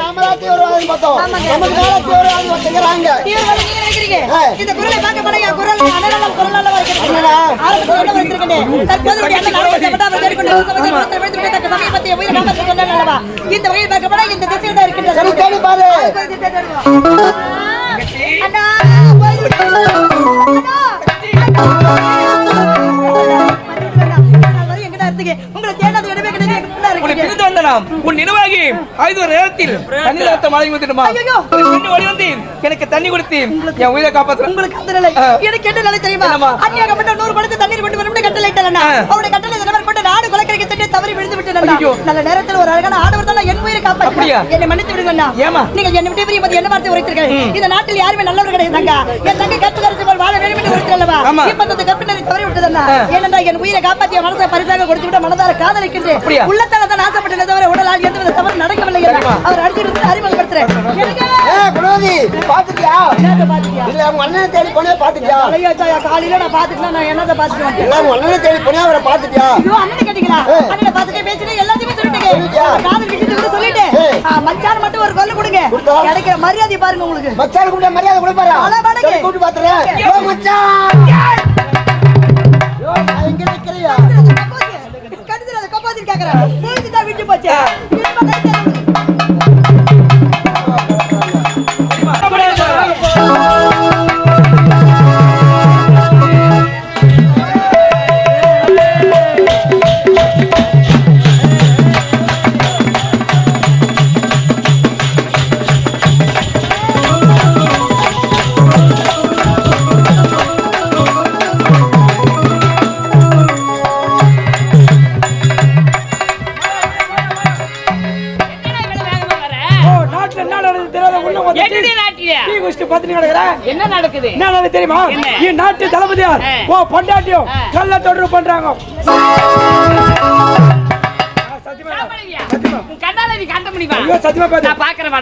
நாமளா தீவிரவாதம் பார்த்தோம் தீவிரவாதி இந்த குரலை பார்க்க குரல் இந்த வகையில் இந்த திசையில் தான் இருக்கின்றது. பிரிந்து வந்த நாம் உன் நிர்வாகி ஐந்து ஒரு நேரத்தில் தண்ணீர் ரத்தம் மழை வந்துட்டுமா வந்து எனக்கு தண்ணி கொடுத்து என் உயிரை காப்பாற்ற உங்களுக்கு அந்த நிலை. எனக்கு என்ன நிலை தெரியுமா? அந்நியாகப்பட்ட நூறு குடத்து தண்ணீர் கொண்டு வரும்னு கட்டளை ஆ. அவருடைய கட்டளை நிலவர் கொண்டு நாடு கொலைக்கரைக்கு சென்று தவறி விழுந்து விட்டேன். நல்ல நேரத்தில் ஒரு அழகான ஆடவர் தான் என் உயிரை? காப்பாற்ற என்னை மன்னித்து விடுங்கண்ணா ஏம்மா? நீங்கள் என்னை விட்டு பிரியும் போது என்ன வார்த்தை உரைத்தீர்கள் இந்த நாட்டில் யாருமே நல்லவர் கிடையாதுங்க என் தங்கை கற்று போல் வாழ வேண்டும் என்று ஆமா. இப்ப அந்த கற்பினரை ஏனென்றால் என் உயிரை காப்பாற்றிய மனசை பரிசாக கொடுத்து விட்ட மனதார காதலிக்கின்றேன்? உள்ளத்தால தான் ஆசைப்பட்டதை தவிர உடலால் எந்த வித தவறு நடக்கவில்லை. அவர் அடிச்சு அறிமுகப்படுத்துறேன். பாத்துட்டியா? இல்ல உங்க அண்ணனை தேடி போனே பாத்துட்டியா? ஐயா, ஐயா, காலையில நான் பாத்துட்டேன்? நான் இல்ல உங்க அண்ணனை தேடி போனே அவரை பாத்துட்டியா? ஐயோ, அண்ணனை கேட்டீங்களா? அண்ணனை பார்த்துட்டே பேசிட்டே எல்லாத்தையுமே. சொல்லிட்டியா? காதல் விஷயத்தை கூட சொல்லிட்டேன். மச்சான் மட்டும் ஒரு கொல்லு கொடுங்க. கிடைக்கிற மரியாதை பாருங்க உங்களுக்கு. மச்சான் கூப்பிட்ட மரியாதை கொடுப்பாரா? கூப்பிட்டு பாத்துறேன். மச்சான்! இங்க நிக்கிறியா கடுத்துல அதை கப்பாத்திட்டு கேக்குறேன். விட்டு போச்சு. நடக்குது? என்ன தெரியுமா? என்ன? ఈ நாட்டு தளபதியார். ஓ பொண்டாட்டியும். கள்ள தொடர்பு பண்றாங்க. சத்தியமா கண்ணால நீ காட்ட முடியுமா? சத்தியமா பாக்குறேன்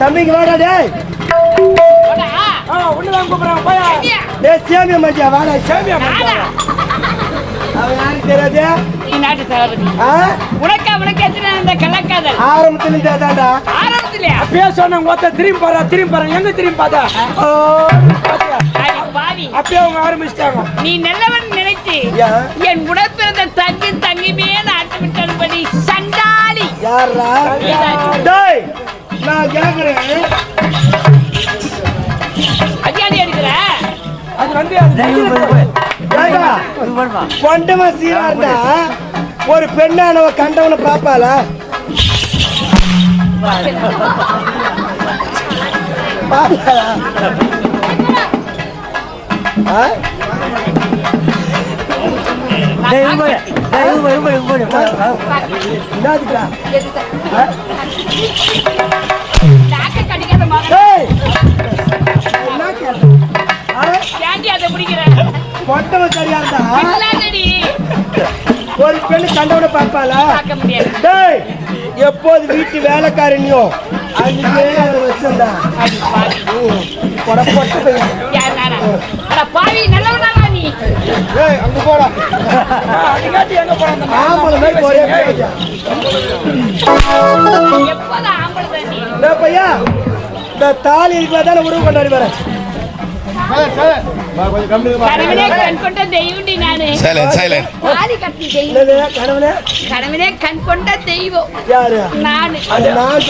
தம்பிக்கு வாடா டேய். ஆ, கூப்பிடுறாங்க, போயா. டேய் சேமியா வாடா. அவன் யாருக்கு தெரியாது? நீ நாட்டு தளபதி? உனக்கு அவனுக்கு எத்தனை அந்த கள்ளக்காதல்? ஆரம்பத்துல இருந்தே தான்டா ஆரம்பத்திலே அப்பயே சொன்ன ஒத்த திரும்பி பாரு திரும்பி பாரு. எங்க திரும்பி பார்த்தா அப்பயே அவங்க ஆரம்பிச்சிட்டாங்க. நீ நல்லவன் ஏன்? என் உடற்பிறந்த தங்கி தங்கிமே நாட்டு விட்டபடி சண்டாளி. யாரா நான் கேக்குறேன் அடியாடி எடுக்கிற அது வந்து கொண்டவன் சீரா இருந்தா ஒரு பெண்ணானவ கண்டவனை பாப்பாளா பாப்பாளா கொண்டவன் சரியா இருந்தா ஒரு பெண்ணு கண்டவனை முடியாது. டேய் எப்போது வீட்டு வேலைக்காரனியோ அன்னைக்கே அதை வச்சிருந்தா? அங்க போடா. ஆம்பளை மாதிரி ஒரே பையா இந்த தாலி இருக்கிற தானே உறவு கொண்டாடி வரேன் கணவனே கண் கொண்ட நானு. தெய்வம். என்னது கணவனே? கணவனே கண் கொண்ட தெய்வம். யாரு? நானு. நான் நான்.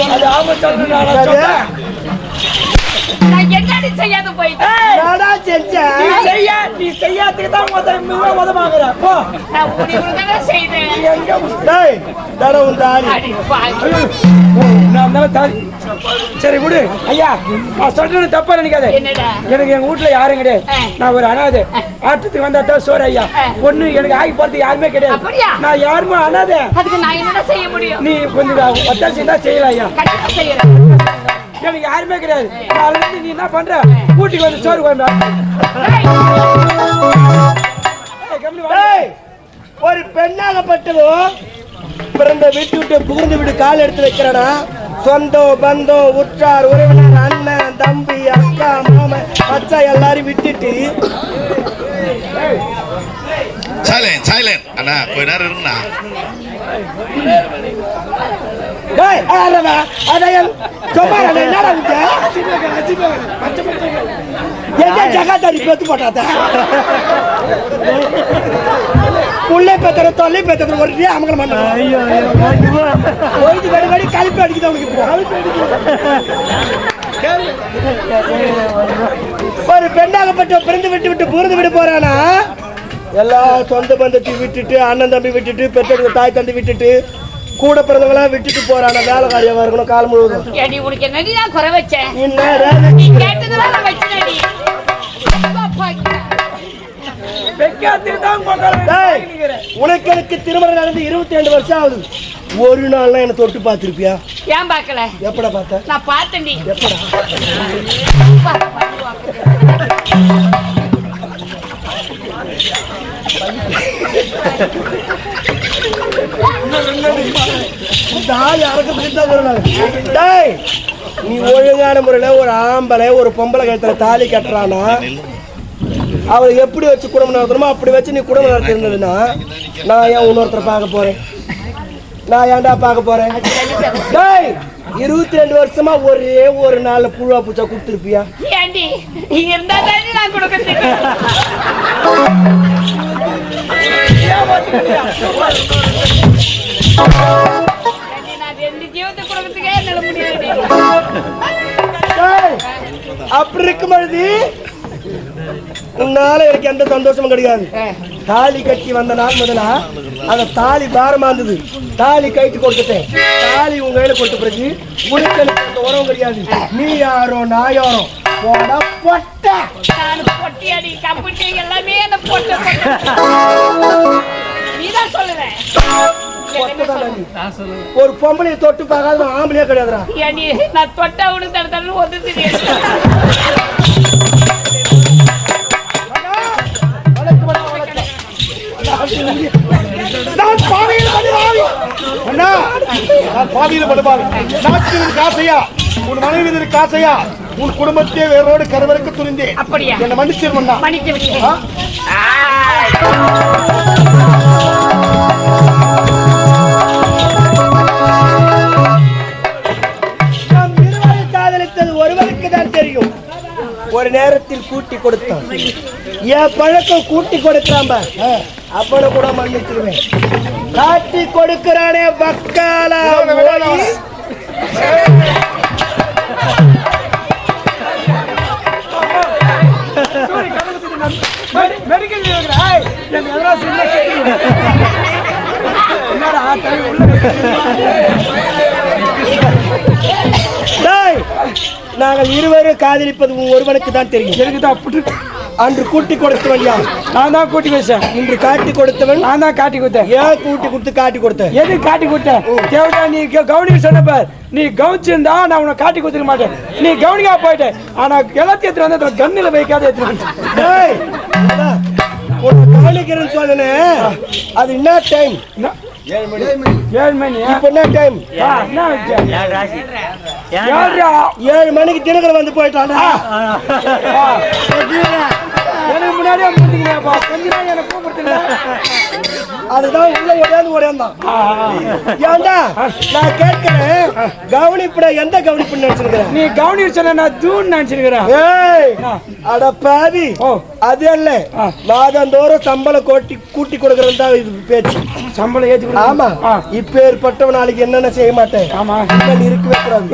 நான் என்னடி செய்யாத போயிட்டேன் நாடா செஞ்சேன். நீ செய்ய நீ செய்யாததுக்கு தான் உத மிக உதவாங்குற போ. நான் உடி உடனே செய்தேன். எங்க டேய் தர உன் நான் அந்த தாலி சரி விடு. ஐயா நான் சொல்றது தப்பா நினைக்காத. என்னடா? எனக்கு எங்க வீட்டுல யாரும் கிடையாது. நான் ஒரு அனாதை. ஆட்டத்துக்கு வந்தா தான் சோறு ஐயா. ஒண்ணு எனக்கு ஆகி போறது யாருமே கிடையாது? நான் யாருமே அனாதை. அதுக்கு நான் என்னடா செய்ய முடியும்? நீ கொஞ்சம் ஒத்தாசி தான் செய்யலாம் ஐயா. எனக்கு யாருமே கிடையாது. இருந்து நீ என்ன பண்ற? வீட்டுக்கு வந்து சோறு. டேய் ஒரு பெண்ணாகப்பட்டதோ பிறந்த வீட்டு விட்டு புகுந்து விட்டு கால் எடுத்து வைக்கிறடா. சொந்தம் பந்தம் உற்றார் உறவினர் அண்ணன் தம்பி அக்கா மாமன் அச்சா எல்லாரையும் விட்டுட்டு. சைலண்ட் சைலண்ட் அண்ணா கொஞ்ச நேரம் இருங்கண்ணா. ஜகாதாரி பேத்து போட்டாத புள்ளை பெத்தற தொல்லை பெத்தற ஒரே அமங்கலம் பண்ண. போயிட்டு வெடி வெடி கழிப்பு அடிக்குது அவனுக்கு இப்போ. ஒரு பெண்ணாகப்பட்ட பிறந்து விட்டு விட்டு புரிந்து விட்டு போறானா? எல்லா சொந்த பந்தத்தை விட்டுட்டு அண்ணன் தம்பி விட்டுட்டு பெற்றோர்கள் தாய் தந்தை விட்டுட்டு கூட பிறந்தவங்களாம் விட்டுட்டு போறானா? வேலைக்காரியாக இருக்கணும் கால் முழுவதும். ஏடி உனக்கு என்னடி குறை வச்சேன்? உனக்கு எனக்கு திருமணம் நடந்து இருபத்தி ரெண்டு வருஷம் ஆகுது. ஒரு நாள்லாம் என்ன தொட்டு பார்த்திருப்பியா? ஏன் பார்க்கல? எப்படா பார்த்த? நான் பார்த்தேன்டி. எப்படா? இந்த ஆள் யாருக்கு பிடித்தா டேய் நீ ஒழுங்கான முறையில் ஒரு ஆம்பளை ஒரு பொம்பளை கழுத்துல தாலி கட்டுறானா அவளை எப்படி வச்சு குடும்பம் நடத்தணுமோ அப்படி வச்சு நீ குடும்பம் நடத்திருந்ததுன்னா நான் ஏன் இன்னொருத்தரை பார்க்க போறேன்? நான் ஏன்டா பார்க்க போறேன்? டேய் இருபத்தி ரெண்டு வருஷமா ஒரே ஒரு நாள்ல புழுவா பூச்சா கொடுத்துருப்பியா? இருந்தா நான் அப்படி இருக்கும் பொழுது உன்னால எனக்கு எந்த சந்தோஷமும் கிடையாது. தாலி கட்டி வந்த நாள் முதலா அந்த தாலி பாரமா இருந்தது. தாலி கைட்டு கொடுத்துட்டேன். தாலி உங்க கையில கொடுத்த பிறகு உனக்கு எனக்கு உறவும் கிடையாது. நீ யாரோ நான் யாரோ? போடா பொட்ட. நான் பொட்டியாடி கம்புட்டி எல்லாமே என்ன போட்டு நீதான் சொல்லுவேன். பொட்டதான் நீ. ஒரு பொம்பளையை தொட்டு பார்க்காத ஆம்பளையே கிடையாதுடா. நான் தொட்டா உனக்கு தட தடன்னு ஒதுச்சு நான் பாதையில் படுவாவி அண்ணா நான் பாதையில் படுவாவி நாக்கு காசையா? ஆசையா உன் மனைவி இருக்கு ஆசையா உன் குடும்பத்தையே வேரோடு கருவருக்கு துணிந்தேன். அப்படியா? என்ன மன்னிச்சிருமண்ணா மன்னிச்சு தான் தெரியும். ஒரு நேரத்தில் கூட்டி கொடுத்தான். என் பழக்கம் கூட்டி கொடுக்கிறான். அப்பனை கூட மன்னிச்சிருவேன். காட்டி கொடுக்கிறானே இல்ல என்னடா நாங்கள் இருவரும் காதலிப்பது ஒருவனுக்கு தான் தெரியும். எனக்கு தான் அப்படி அன்று கூட்டி கொடுத்தவன் யார்? நான் தான் கூட்டி வச்சேன் இன்று காட்டி கொடுத்தவன்? நான் தான் காட்டி கொடுத்தேன். ஏன் கூட்டி கொடுத்து காட்டி கொடுத்த? எது காட்டி கொடுத்தேன் தேவடா நீ கவனிக்க சொன்ன பார். நீ கவனிச்சிருந்தா நான் உன்னை காட்டி கொடுத்துக்க மாட்டேன். நீ கவனிக்கா போயிட்டேன். ஆனா எல்லாத்தையும் எடுத்துட்டு வந்து கண்ணில் வைக்காத எடுத்துட்டு உன்னை கவனிக்கிறேன்னு சொன்னேன். அது என்ன டைம் ஏழு மணி இப்ப என்ன டைம். ஏழு மணிக்கு தினகரன் வந்து போயிட்டான்டா. எனக்கு முன்னாடியே முடிஞ்சுக்கிறேன்ப்பா கொஞ்ச நாள் எனக்கு அதுதான் உள்ள ஆ, ஆ. ஏன்டா நான் கேட்கிறேன் கவனிப்புட எந்த கவனிப்பு நினைச்சிருக்கிறேன் நீ சொன்ன நான் தூண் நினைச்சிருக்கிறேன். ஏய். அட பாவி. அது அல்ல. ஆ. மாதந்தோறும் சம்பளம் கோட்டி கூட்டி கொடுக்கறது தான் இது பேச்சு. சம்பளம் ஏத்தி. ஆமா. இப்ப ஏற்பட்டவன் நாளைக்கு என்னென்ன செய்ய மாட்டேன்? ஆமா. இருக்கவே கூடாது.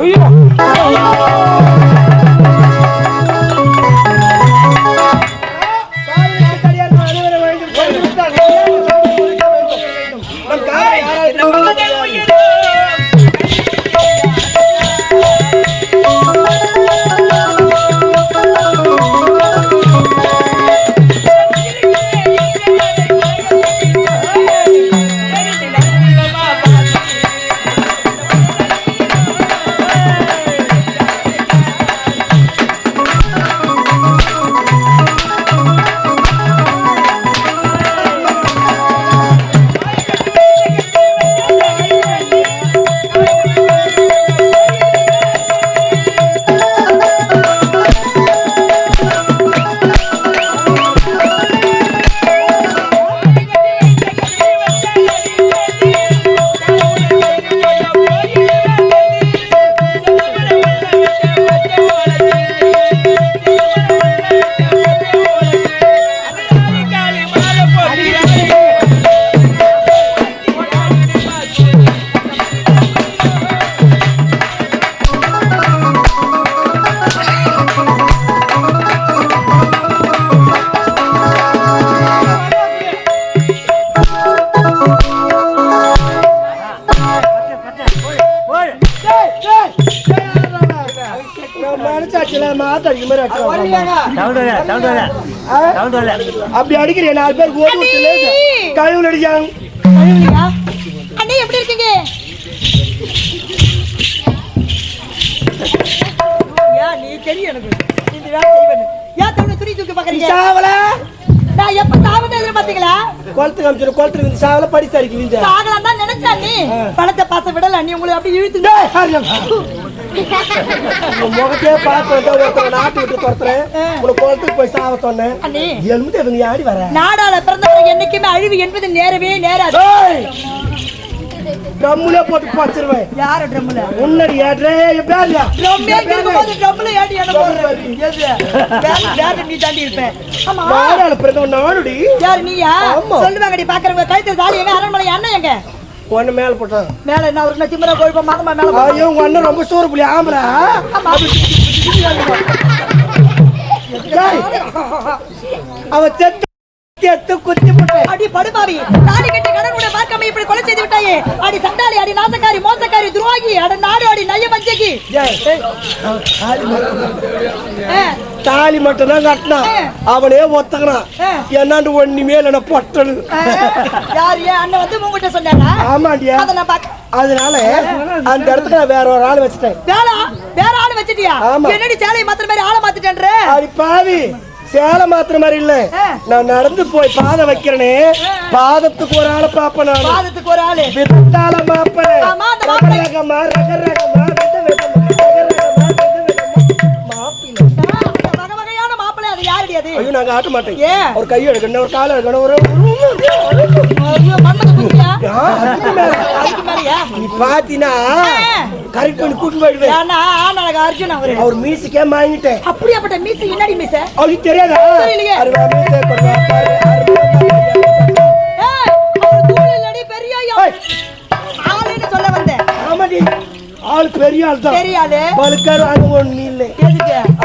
மாதிரி. அப்படி அடிக்கிறிய நாலு பேர் ஓடி கழிவு அடிக்காங்க அழுவலையா? அண்ணே எப்படி இருக்கீங்க? ஏன் நீ தெரியும் எனக்கு. இந்த வேலை செய்வேன்னு. ஏன் தவணை துணி தூக்கி பாக்குறீங்க சாவல? நான் எப்ப சாவத்தை எதிர்பார்த்தீங்களா? குளத்துக்கு காமிச்சிரு குளத்துக்கு இருந்து சாவல படிச்சு வீஞ்ச சாகலாம் தான் நினைச்சேன் நீ பணத்தை பாச விடல நீ உங்களை அப்படி இழுத்து முகத்தையே பார்த்து வந்து ஒருத்தர் நாட்டு விட்டு துரத்துறேன். உனக்கு குளத்துக்கு போய் சாவ சொன்னேன். எலும்பு எது நீ ஆடி வர? நாடால பிறந்தவரை என்னைக்குமே அழிவு என்பது நேரவே நேராது. ஏய்! ட்ரம்முலே போட்டு பச்சிருவேன். யார ட்ரம்ல முன்னாடி ஏற்றே பேர்ல. ட்ரம்மே இருக்கும்போது ட்ரம்ல ஏடி எது? வேற வேற நீ தாண்டி இருப்ப ஆமா. நாடால பிறந்தவன் நானுடி. யார் நீயா. சொல்லுவாங்கடி பாக்குறவங்க கழுத்துல தாலி எங்க அரண்மனை அண்ணன் எங்க? ஒண்ணு மேல போட்டான் மேல என்ன ஒரு திமிரா கோழிப்பா மாதமா மேல போட்டா? ஐயோ உங்க அண்ணன் ரொம்ப சோறு புள்ளி ஆம்பளை. ஆமா. ஏய்! அவன் செத்து செத்து குத்தி போட்டேன் அடி படுபாவி. தாலி கட்டி கடனுடைய பார்க்காம இப்படி கொலை செய்து விட்டாயே. அடி சண்டாளி அடி நாசக்காரி மோசக்காரி துரோகி அட நாடு அடி நய்ய பஞ்சகி தாலி மட்டும் ஆ, தாலி மட்டும் தான் கட்டினான். அவனே ஒத்துக்கிறான். என்னாண்டு ஒண்ணுமே இல்லைன்னா சொன்னாரா? ஆமாண்டியா. அதை அதனால அந்த இடத்துல நான் வேற ஒரு ஆள் வச்சுட்டேன். வேற ஆளு வச்சிட்டியா. என்னடி சேலையை மாத்திர மாதிரி ஆளை மாத்திட்டேன்ற? அடி பாவி. சேலை மாத்திர மாதிரி இல்ல. நான் நடந்து போய் பாதம் வைக்கிறேனே. பாதத்துக்கு ஒரு ஆளை பாப்பேன் பாதத்துக்கு ஒரு ஆளு. ஆமா, அந்த மாப்பிள்ளை. ஐயோ நாங்க ஆட்ட மாட்டேன் ஏன்? ஒரு கை எடுக்கணும் ஒரு கால் எடுக்கணும் ஒரு பாத்தீனா கரெக்ட் பண்ணி கூட்டு போயிடுவேன் அர்ஜுன் அவரு. அவர் மியூசிக்கே வாங்கிட்டேன் அப்படியாப்பட்ட மீசு என்னடி மீச? அவருக்கு தெரியாதா? சொல்ல வந்தேன். ஆமாடி ஆள் பெரிய ஆள் தான். பெரிய ஆளு. பலுக்காரு அங்க ஒண்ணு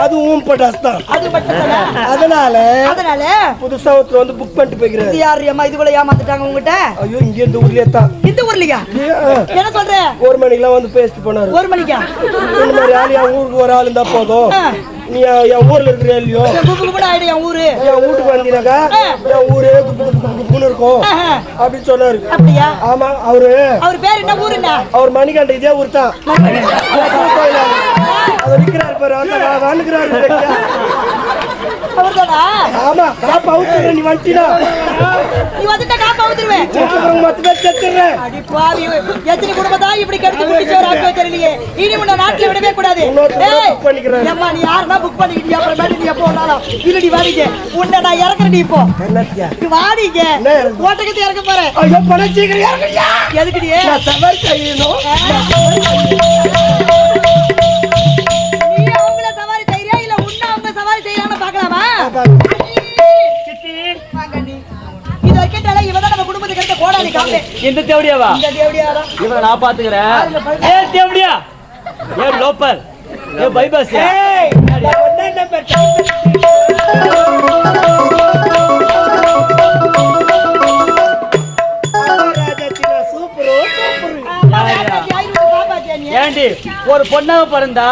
அதுவும் பட்டாஸ் தான். அது மட்டும் தானே? அதனால அதனால? புதுசா ஒருத்தர் வந்து புக் பண்ணிட்டு போய்க்கிறாரு. யாரு அம்மா? இது கூட ஏமாத்துட்டாங்க உங்ககிட்ட? ஐயோ இங்க இந்த ஊர்லயே தான். இந்த ஊர்லயா? என்ன சொல்ற? ஒரு மணிக்கெல்லாம் வந்து பேசிட்டு போனாரு. ஒரு மணிக்கா? இந்த மாதிரி ஆள் என் ஊருக்கு ஒரு ஆள் இருந்தா போதும். நீ என் ஊர்ல இருக்கிற இல்லையோ? என் ஊரு. என் வீட்டுக்கு வந்தீங்கன்னாக்கா என் ஊரே குப்புன்னு இருக்கும். அப்படின்னு சொன்னாரு. அப்படியா? ஆமா அவரு. அவர் பேர் என்ன? ஊருண்ணா அவர் மணிகண்ட இதே ஊர் தான். அவர் பாரு அந்த வாண்டுக்கிறாரு அவர்தானா? ஆமா காப்பா அவுத்துற நீ வந்துட்டீனா நீ வந்துட்டா காப்பா ஊத்துருவேன் அப்புறம் மொத்த பேர் செத்துறேன் அடி பாவி எத்தனை குடும்பம் தான் இப்படி கெடுத்து குடிச்சு ஒரு ஆக்கி வச்சிருக்கீங்க இனி உன்னை நாட்டுல விடவே கூடாது. ஏம்மா நீ யாருன்னா புக் பண்ணிக்கிட்டியா? அப்புறமேட்டு நீ எப்போ வந்தாலும்? இல்லடி வாடிங்க உன்னை நான் இறக்குறேன் இப்போ. வாடிங்க என்ன இறக்கு? போறேன். ஐயோ பணம் சீக்கிரம் இறங்குறியா? எதுக்குடி? நான் சவாரி செய்யணும். பார்க்கலாமா. இது வரைக்கும் தலை இவ தான் நம்ம குடும்பத்துக்கு எடுத்த கோடாலி காம்பே இந்த தேவடியாவா? இந்த தேவடியாரா இவனை நான் பாத்துக்கிறேன் ஏ தேவடியா? ஏ லோப்பர். ஏ பைபாஸ் ஏய், ஒண்ணே ஏண்டி ஒரு பொண்ணாக பிறந்தா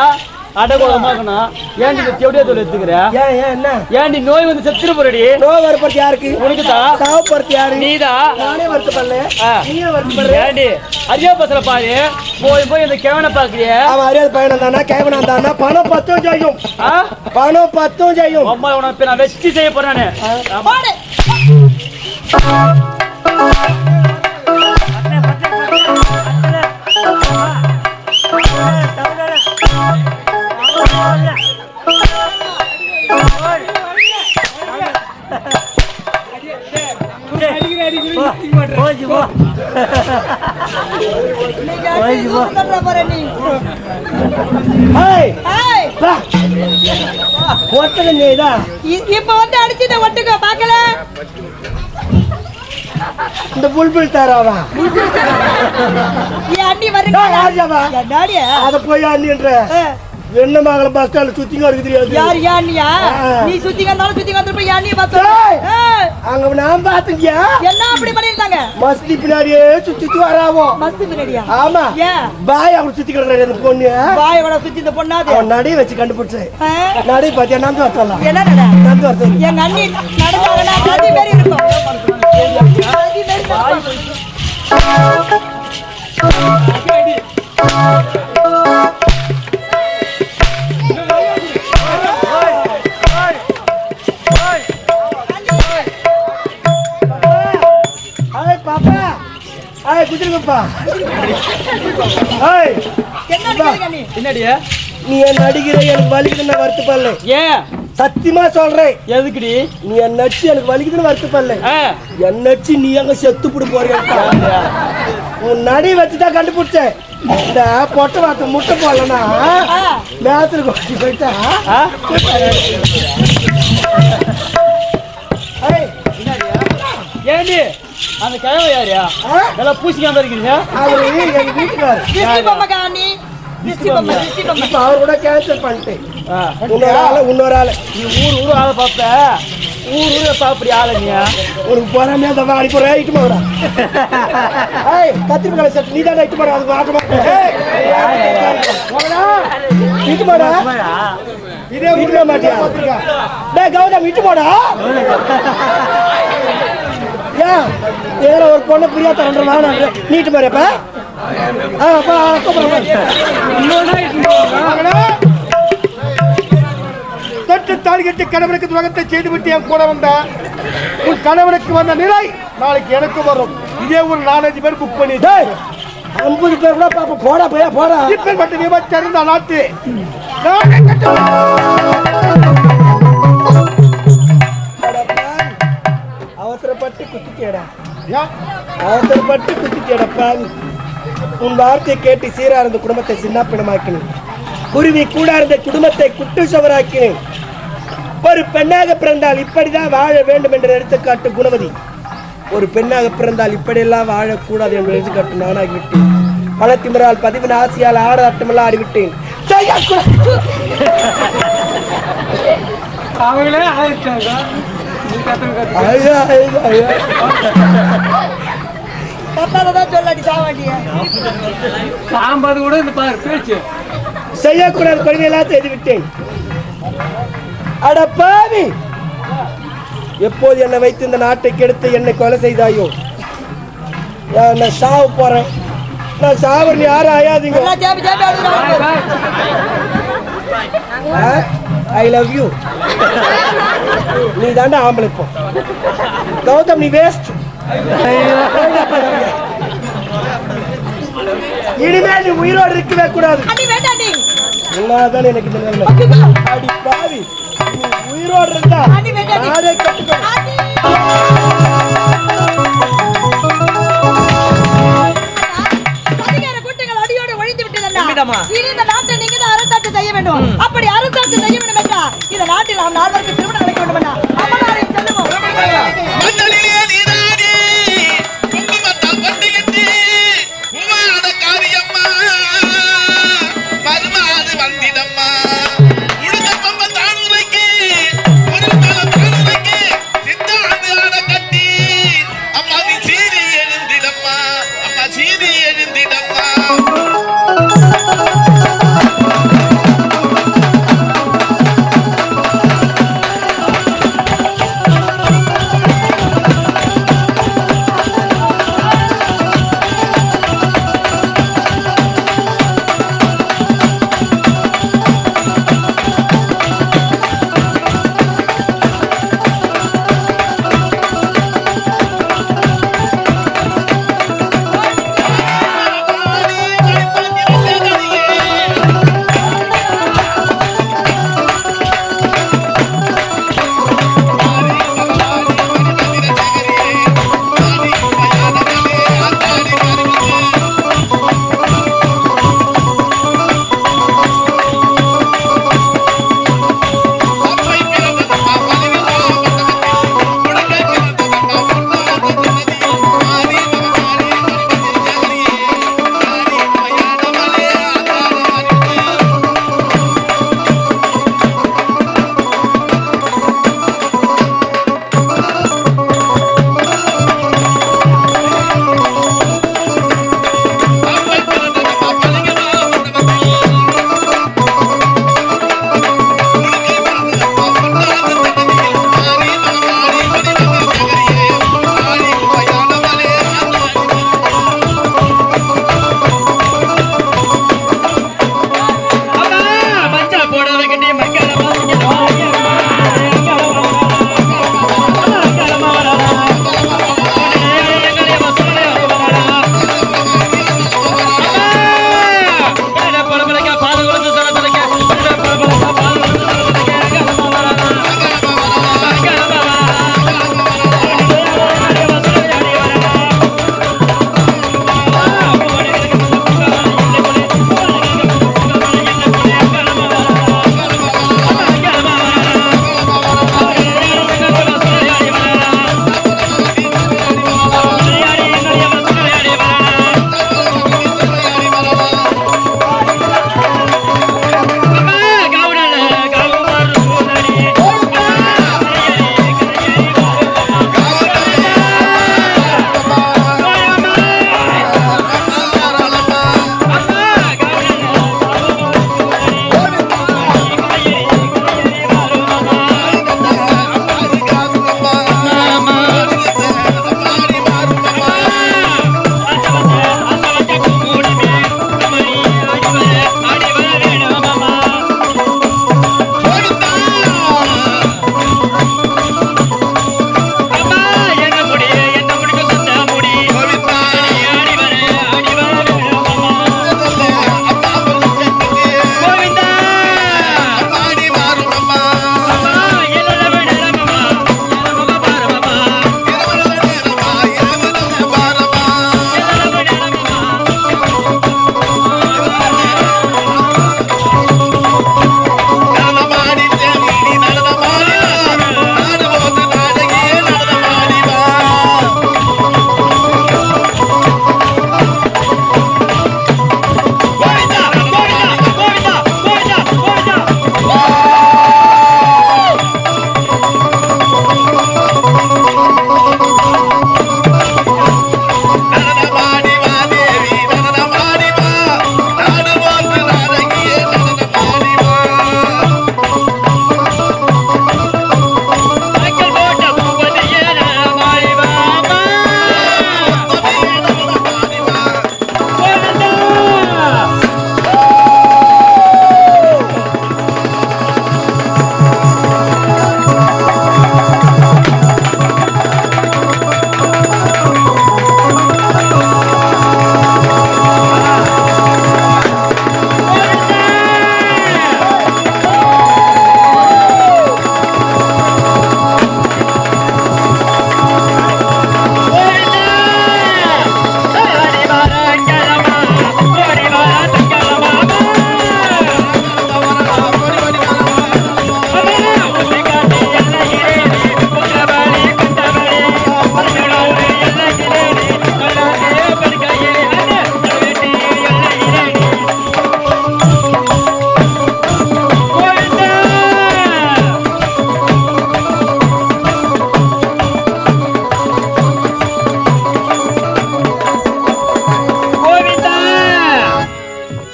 அடகுலமாக்கணும் ஏண்டி இந்த தேவடியா தொழில் எடுத்துக்கிற? ஏன், ஏன், என்ன? ஏண்டி நோய் வந்து செத்துரு போறடி? நோய் வரப்படுறது யாருக்கு? உனக்கு தான் சாவப்படுறது யாரு? நீதா? நானே வருத்தப்படல. நீயே வருத்தப்படுற ஏண்டி அரியா பசல பாரு. போய் போய் இந்த கேவனை பாக்குறிய அவன் அறியாத பையனா தானா கேவனா தானா பணம் பத்தும் செய்யும். பணம் பத்தும் செய்யும். அம்மா உனக்கு நான் வச்சு செய்ய போறேன் ஒருத்தனை நீதா இ- இப்ப வந்து அடிச்சுட்ட ஒட்டுக்க பாக்கல இந்த புல்புல் தாராவா? என் அண்ணி டேய், வருங்க ராஜாவா என் டாடியா? அத போய் அண்ணின்ற. ஆ. வெண்ணமங்கலம் பஸ் ஸ்டாண்ட் சுத்திங்க இருக்கு தெரியாது. யார் என் ஆ. நீ சுத்திங்க இருந்தாலும் சுத்திங்க வந்துருப்ப என் பார்த்தா? டேய். ஏய், அங்க நான் பாத்துக்கியா என்ன அப்படி பண்ணிருந்தாங்க மஸ்தி பின்னாடியே சுத்தி சுத்தி வராவோ? மஸ்து பின்னாடியா? ஆமா. பாய் அவன் சுத்தி கிடக்குற அந்த பொண்ணு. வாயோட சுத்தி இந்த பொண்ணாது அவன் நடை வச்சு கண்டுபிடிச்சேன் ஆ? நடை பாத்தியா நந்து வர சொல்லலாம் என்ன நட? நந்து வர சொல்லு எங்க அண்ணி நடந்தாங்கன்னா பாதி பேர் இருக்கும் பாதி பேர் இருக்கும். ஏய் குதிருங்கப்பா ஏய். என்ன என்னடியா நீ? என் நடிகிற எனக்கு வலிக்குதுன்னு வருத்தப்படல. ஏன்? சத்தியமா சொல்றேன். எதுக்குடி? நீ என் நச்சு எனக்கு வலிக்குதுன்னு வருத்தப்படல. ஆ. என் நச்சு நீ எங்க செத்து புடு போறியா? உன் நடி வச்சுதான் கண்டுபிடிச்சேன். இந்த பொட்டை வார்த்தை முட்டை போடலன்னா மேத்துல கொண்டு போயிட்டா? ஏண்டி? அந்த கிழமை யாரியா? எல்லாம் பூசிக்காம இருக்கிறீங்க? அவரு எங்க வீட்டுக்காரு. திருஷ்டி பொம்மை திருஷ்டி பொம்மை இப்ப அவர் கூட கேன்சல் பண்ணிட்டேன். இன்னொரு ஆளு இன்னொரு ஆளு. நீ ஊர் ஊர் ஆளை பார்ப்ப. ஊர் ஊர பாப்படி ஆளை நீ? ஒரு போறாமே அந்த வாடி போற இட்டு போறா ஏய் கத்திரி கலை சட்டு நீ தான் போற அது இட்டு போடா. இதே இட்டு மாட்டியா? டேய் கௌதம் இட்டு போடா. ஏற ஒரு பொண்ணு பிரியா தரன்ற நீட்டு மாறியப்ப ஆ அப்பா தொட்டு தாலி கட்டி கணவனுக்கு துரோகத்தை செய்துவிட்டு என் கூட வந்தா உன் கணவனுக்கு வந்த நிலை நாளைக்கு எனக்கு வரும். இதே ஒரு நாலஞ்சு பேர் புக் பண்ணி ஐம்பது பேர் கூட பாப்பா போடா போயா போடா. மட்டும் விபச்சரிந்த நாட்டு அவசரப்பட்டு குத்திக்கேடா ஏன்? அவசரப்பட்டு குத்தி பாவி. உன் வார்த்தை கேட்டு சீரா இருந்த குடும்பத்தை சின்னாப்பினமாக்கினேன் குருவி கூட இருந்த குடும்பத்தை குட்டு சுவராக்கினேன் ஒரு பெண்ணாக பிறந்தால் இப்படிதான் வாழ வேண்டும் என்று எடுத்துக்காட்டு குணவதி. ஒரு பெண்ணாக பிறந்தால் இப்படியெல்லாம் வாழக்கூடாது என்று எடுத்துக்காட்டு நானாகிவிட்டேன். திமிரால் பதிவின் ஆசையால் ஆட ஆட்டமெல்லாம் ஆடிவிட்டேன் அவங்களே ஆயிடுச்சாங்க ஐயா, ஐயா, ஐயா. சொல்லாடி சாவாண்டிய சாம்பாது கூட இந்த பாரு பேச்சு. செய்யக்கூடாது கொடுமையெல்லாம் செய்து விட்டேன் அட பாவி. எப்போது என்னை வைத்து இந்த நாட்டை கெடுத்து என்னை கொலை செய்தாயோ? நான் சாவ போறேன். நான் சாவ நீ யாரும் ஆயாதீங்க ஐ லவ் யூ நீ தாண்டா ஆம்பளை இப்போ கௌதம் நீ வேஸ்ட் இனிமே நீ உயிரோடு இருக்கவே கூடாது. எல்லாதான் எனக்கு பாவி. நீ உயிரோடு இருந்தா நானே கட்டுக்கோ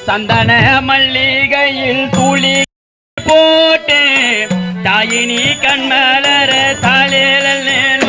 சந்தன மல்லிகையில் துளி போட்டு தாயினி கண்மலர தலையில நேரம்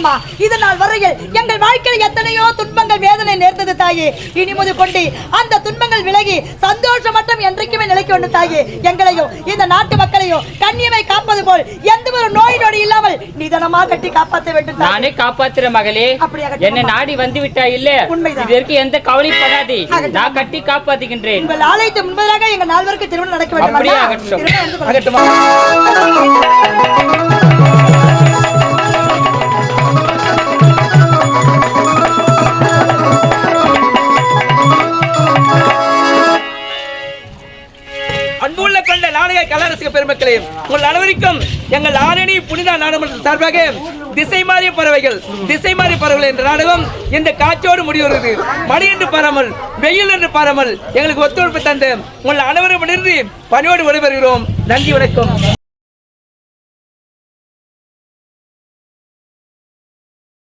அம்மா இது நாள் வரையில் எங்கள் வாழ்க்கையில் எத்தனையோ துன்பங்கள் வேதனை நேர்ந்தது தாயே இனி முதல் கொண்டு அந்த துன்பங்கள் விலகி சந்தோஷம் மட்டும் என்றைக்குமே நிலைக்க வேண்டும் தாயே எங்களையும் இந்த நாட்டு மக்களையும் கண்ணியமை காப்பது போல் எந்த ஒரு நோய் நொடி இல்லாமல் நிதானமா கட்டி காப்பாற்ற வேண்டும். நானே காப்பாத்துற மகளே என்ன. நாடி வந்து விட்டா இல்ல. இதற்கு எந்த கவலைப்படாதே. நான் கட்டி காப்பாத்துகின்றேன் உங்கள் ஆலயத்தை முன்பதாக எங்கள் நால்வருக்கு திருமணம் நடக்க வேண்டும் அப்படியே? ஆகட்டும். கொண்ட கலாரசிக பெருமக்களே உங்கள் அனைவருக்கும் எங்கள் ஆரணி புனித நாடகம் சார்பாக திசை மாறிய பறவைகள் திசை மாறிய பறவைகள் என்ற நாடகம் இந்த காட்சியோடு முடிவுறுகிறது மழை என்று பாராமல் வெயில் என்று பாராமல் எங்களுக்கு ஒத்துழைப்பு தந்து உங்கள் அனைவரும் பணியோடு விடைபெறுகிறோம். நன்றி வணக்கம்.